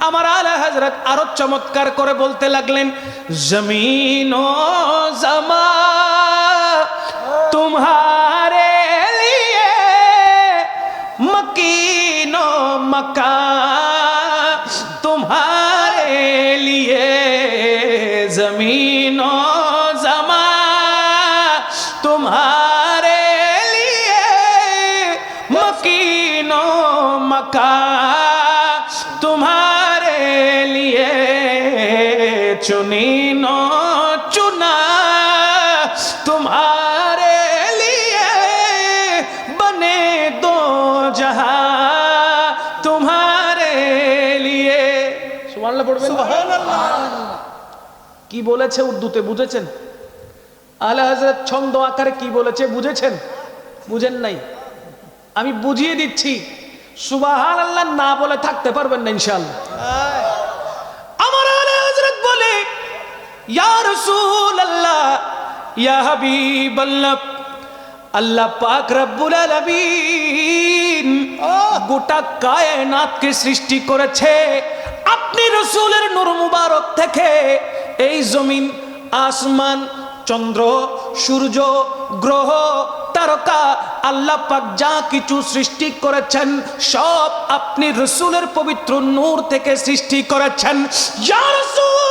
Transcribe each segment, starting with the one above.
আমার আলা হজরত আরও চমৎকার করে বলতে লাগলেন, জমিন জমা তুমারে মকিন ও মকা তুমারে লিয়ে জমিন শুনি চুনা তোমারে লিয়ে বনে দো জহা তোমারে লিয়ে। সুবহানাল্লাহ পড়বেন? কি বলেছে উর্দুতে বুঝেছেন? আলা হজরত ছন্দ আকারে কি বলেছে বুঝেছেন? বুঝেন নাই? আমি বুঝিয়ে দিচ্ছি। সুবাহান আল্লাহ না বলে থাকতে পারবেন না ইনশাল্লাহ ইয়া হাবিবাল্লাহ, আল্লাহ সৃষ্টি করেছে। আপনি রসুলের নূর মুবারক থেকে এই জমিন, আসমান, চন্দ্র, সূর্য, গ্রহ, তারকা, আল্লাহ পাক যা কিছু সৃষ্টি করেছেন, সব আপনি রসুলের পবিত্র নূর থেকে সৃষ্টি করেছেন। রাসূলুল্লাহ আমার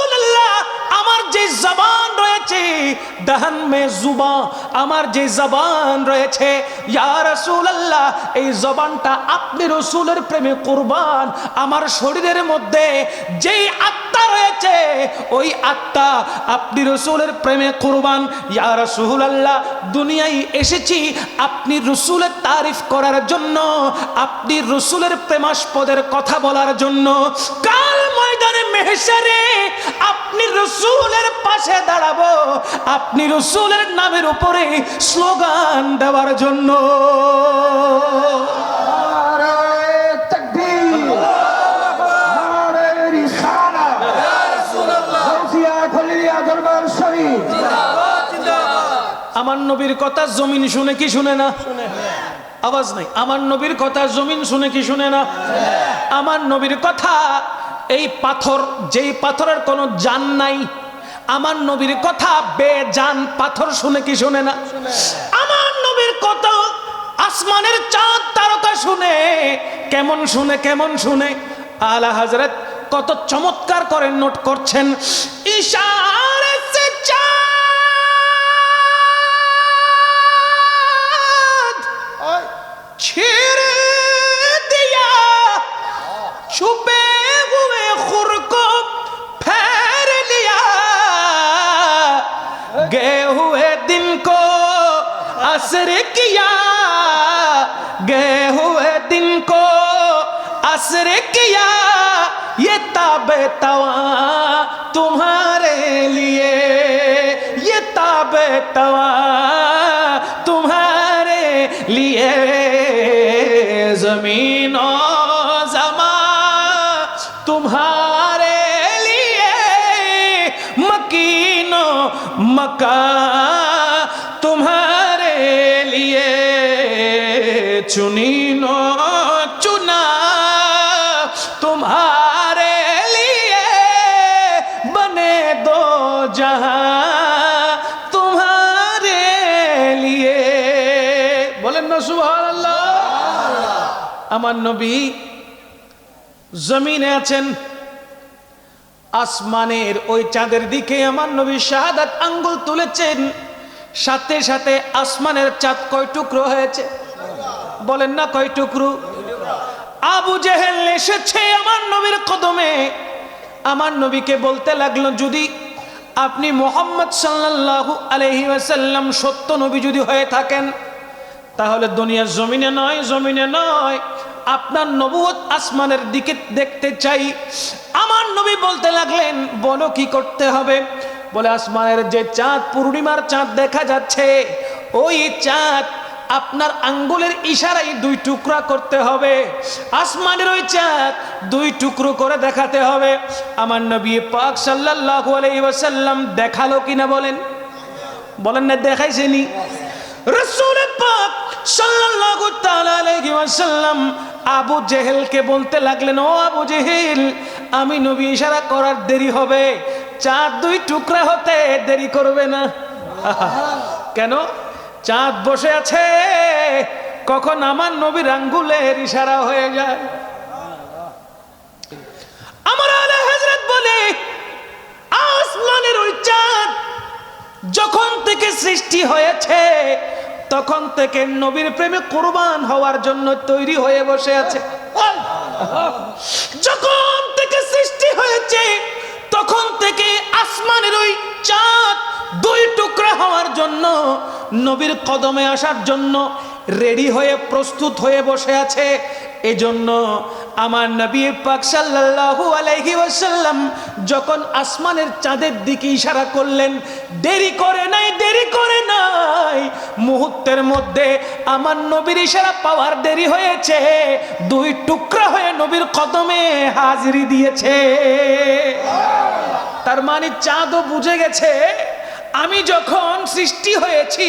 যে জবান রয়েছে, দহন মে জুবা আমার যে জবান রয়েছে এই জবানটা আপনি রসুলের প্রেমে কুরবান, আমার শরীরের মধ্যে যেই আত্মা রয়েছে, ওই আত্মা আপনি রসুলের প্রেমে কুরবান, ইয়া রাসূলুল্লাহ, দুনিয়ায় এসেছি, আপনি রসুলের তারিফ করার জন্য, আপনি রসুলের প্রেমাস্পদের কথা বলার জন্য ময়দানে মেহসারে আপনি রসুলের পাশে দাঁড়াবো। আপনি রসুলের নামের উপরে স্লোগান দেওয়ার জন্য। আমার নবীর কথা জমিন শুনে কি শুনে না? আওয়াজ নাই। আমার নবীর কথা জমিন শুনে কি শুনে না? আমার নবীর কথা এই পাথর, যেই পাথরের কোনো জান নাই। আমার নবীর কথা বেজান পাথর শুনে কি শুনে না? আমার নবীর কথা আসমানের চাঁদ তারকা শুনে, কেমন শুনে কেমন শুনে। আলা হাজরত কত চমৎকার করে নোট করছেন। ইশারে گئے ہوئے دن کو اثر کیا یہ تاب تواں تمہارے لیے، یہ تاب تواں تمہارے لیے۔ زمین و زمان تمہارے لیے، مکین و مکان۔ চুনিল, চুনা, তোমারে লিয়ে বনে দো জাহা বলেন না, সুবহানাল্লাহ। আমার নবী জমিনে আছেন, আসমানের ওই চাঁদের দিকে আমার নবী শাহাদাত আঙ্গুল তুলেছেন, সাথে সাথে আসমানের চাঁদ কয় টুকরো হয়েছে? বলেন না কয় টুকরো? আবু জেহেল এসেছে আমার নবীর কদমে। আমার নবীকে বলতে লাগল, যদি আপনি মোহাম্মদ সাল্লাল্লাহু আলহি ওয়াসাল্লাম সত্য নবী যদি হয়ে থাকেন, তাহলে দুনিয়ার জমিনে নয় জমিনে নয়। আপনার নবুয়ত আসমানের দিকে দেখতে চাই। আমার নবী বলতে লাগলেন, বলো কি করতে হবে? বলে, আসমানের যে চাঁদ, পূর্ণিমার চাঁদ দেখা যাচ্ছে। ওই চাঁদ আপনার আঙ্গুলের ইশারায় দুই টুকরা করতে হবে, আসমানের ওই চাঁদ দুই টুকরো করে দেখাতে হবে। আমার নবী পাক সাল্লাল্লাহু আলাইহি ওয়াসাল্লাম দেখাল কিনা বলেন? বলেন না, দেখাইছেনি। রসুল পাক সাল্লাল্লাহু তাআলা আলাইহি ওয়াসাল্লাম আবু জেহেলকে বলতে লাগলেন, ও আবু জেহেল, আমি নবী ইশারা করার দেরি হবে। চাঁদ দুই টুকরা হতে দেরি করবে না। কেন? চাঁদ বসে আছে, কখন আমার নবীর আঙ্গুলের ইশারা হয়ে যায়। আমার আলা হযরত বলে, আসমানের ওই চাঁদ যখন থেকে সৃষ্টি হয়েছে, তখন থেকে নবীর প্রেমে কোরবান হওয়ার জন্য তৈরি হয়ে বসে আছে। যখন থেকে সৃষ্টি হয়েছে, তখন থেকে আসমানের ওই চাঁদ দুই টুকরা হওয়ার জন্য, নবীর কদমে আসার জন্য রেডি হয়ে প্রস্তুত হয়ে বসে আছে। এজন্য আমার নবী পাক সাল্লাল্লাহু আলাইহি ওয়াসাল্লাম যখন আসমানের চাঁদের দিকে ইশারা করলেন, দেরি করে নাই, দেরি করে নাই, মুহূর্তের মধ্যে আমার নবীর ইশারা পাওয়ার দেরি হয়েছে, দুই টুকরা হয়ে নবীর কদমে হাজিরি দিয়েছে। তার মানে চাঁদও বুঝে গেছে, আমি যখন সৃষ্টি হয়েছি,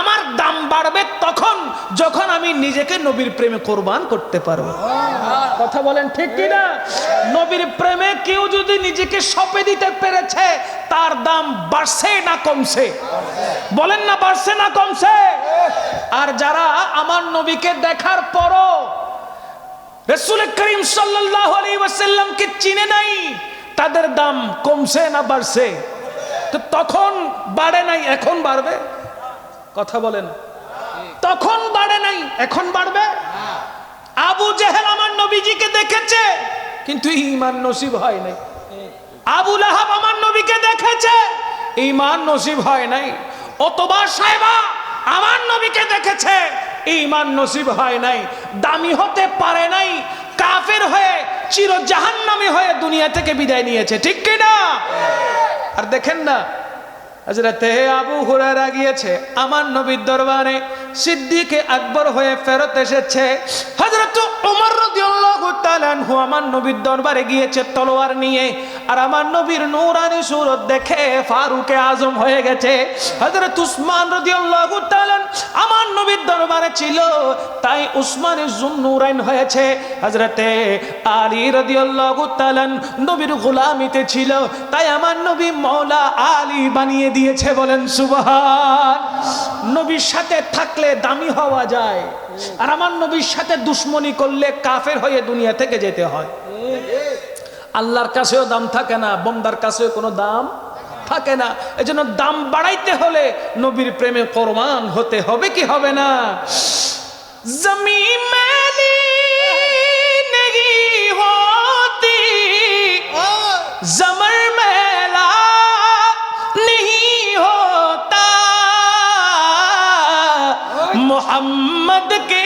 আমার দাম বাড়বে তখন যখন আমি নিজেকে নবীর প্রেমে কোরবান করতে পারব। কথা বলেন ঠিক কি না নবীর প্রেমে কেউ যদি নিজেকে সপে দিতে পেরেছে, তার দাম বাড়ছে না কমছে। বলেন না বাড়ছে না কমছে? আর যারা আমার নবীকে দেখার পরও রসুল করিম সাল্লাল্লাহু আলাইহি ওয়াসাল্লামকে চিনে নাই তাদের দাম কমছে না বাড়ছে? তো তখন বাড়ে নাই, এখন বাড়বে? কথা বলেন। তখন বাড়ে নাই, এখন বাড়বে? আবু জেহেল আমার নবীজিকে দেখেছে, কিন্তু ইমান নসিব হয় নাই। আবু লাহাব আমার নবীকে দেখেছে ইমান নসিব হয় নাই। অতবার সাহেবা আমার নবীকে দেখেছে ইমান নসিব হয় নাই। দামি হতে পারে নাই কাফের হয়ে চির জাহান্নামী হয়ে দুনিয়া থেকে বিদায় নিয়েছে, ঠিক কি না আর দেখেন না হজরতে আবু হুরারা গিয়েছে, আমার নবীর দরবারে সিদ্দিকে আকবর হয়ে ফেরত এসেছে। হজরত তাআলা আনহু নবীর তলোয়ার নিয়ে। আর আমার নবীর ছিল, তাই হয়েছে। নবীর গোলামিতে ছিল, তাই আমার নবী মৌলা আলী বানিয়ে দিয়েছে বলেন সুবহান। নবীর সাথে থাকলে দামি হওয়া যায়। আর আমার নবীর সাথে দুশ্মনী করলে কাফের হয়ে দুনিয়া থেকে যেতে হয়। আল্লাহর কাছেও দাম থাকে না, বন্দার কাছেও কোনো দাম থাকে না। এজন্য দাম বাড়াইতে হলে নবীর প্রেমে কোরবান হতে হবে কি হবে না? জমি মেলি محمد کے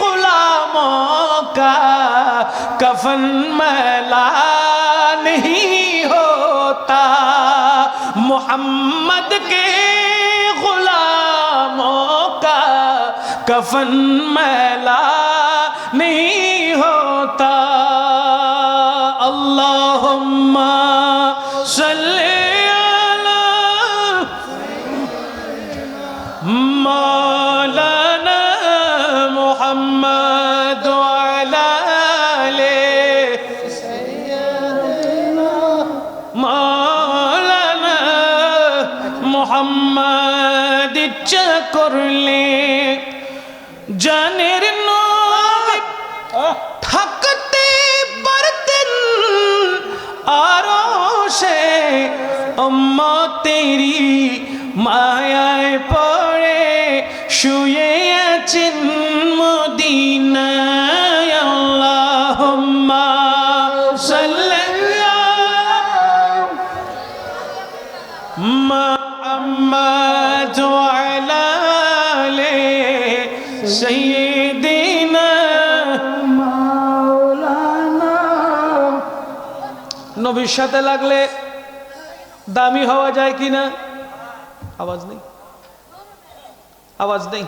غلاموں کا کفن میلا نہیں ہوتا۔ محمد کے غلاموں کا کفن میلا نہیں ہوتا۔ اللہم صلی করলে জানের নবী থাকতে পারতেন আরও সে অম্মা তেরি মায়ায় পড়ে শুয়ে সঈদিনা নবীর সাথে লাগলে দামি হওয়া যায় কি না? আওয়াজ নেই। আওয়াজ নেই।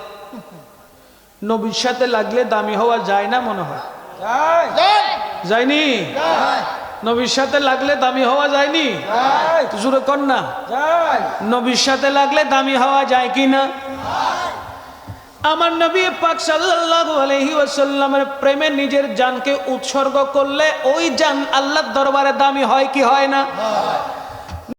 নবীর সাথে লাগলে দামি হওয়া যায় না মনে হয়? যায়নি? নবীর সাথে লাগলে দামি হওয়া যায়নি? জুরে কন্যা নবীর সাথে লাগলে দামি হওয়া যায় কি না? আমার নবী পাক সাল্লাল্লাহু আলাইহি ওয়াসাল্লামের প্রেমে নিজের জানকে উৎসর্গ করলে ওই জান আল্লাহর দরবারে দামি হয় কি হয় না?